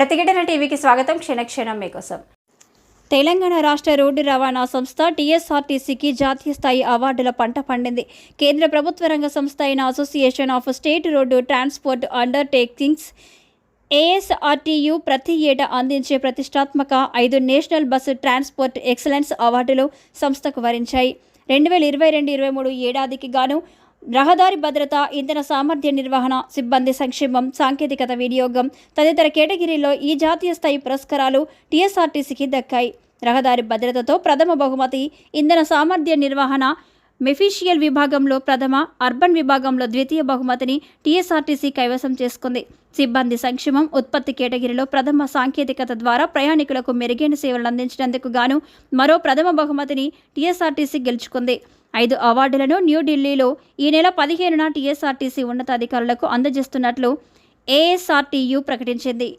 ప్రతిఘటన టీవీకి స్వాగతం. క్షణక్షణం మీకోసం. తెలంగాణ రాష్ట్ర రోడ్డు రవాణా సంస్థ టీఎస్ఆర్టీసీకి జాతీయ స్థాయి అవార్డుల పంట పండింది. కేంద్ర ప్రభుత్వ రంగ సంస్థ అయిన association of state road transport undertakings ASRTU ప్రతి ఏటా అందించే ప్రతిష్టాత్మక ఐదు నేషనల్ బస్సు ట్రాన్స్పోర్ట్ ఎక్సలెన్స్ అవార్డులు సంస్థకు వరించాయి. రెండు వేల ఇరవై రెండు ఇరవై మూడు ఏడాదికి గాను రహదారి భద్రత ఇంధన సామర్థ్య నిర్వహణ సిబ్బంది సంక్షేమం సాంకేతికత వినియోగం తదితర కేటగిరీలో ఈ జాతీయ స్థాయి పురస్కారాలు టీఎస్ఆర్టీసీకి దక్కాయి. రహదారి భద్రతతో ప్రథమ బహుమతి ఇంధన సామర్థ్య నిర్వహణ మెఫిషియల్ విభాగంలో ప్రథమ అర్బన్ విభాగంలో ద్వితీయ బహుమతిని టీఎస్ఆర్టీసీ కైవసం చేసుకుంది. సిబ్బంది సంక్షేమం ఉత్పత్తి కేటగిరీలో ప్రథమ సాంకేతికత ద్వారా ప్రయాణికులకు మెరుగైన సేవలు అందించినందుకు గాను మరో ప్రథమ బహుమతిని టీఎస్ఆర్టీసీ గెలుచుకుంది. ఐదు అవార్డులను న్యూఢిల్లీలో ఈ నెల పదిహేనున టీఎస్ఆర్టీసీ ఉన్నతాధికారులకు అందజేస్తున్నట్లు ఏఎస్ఆర్టీయు ప్రకటించింది.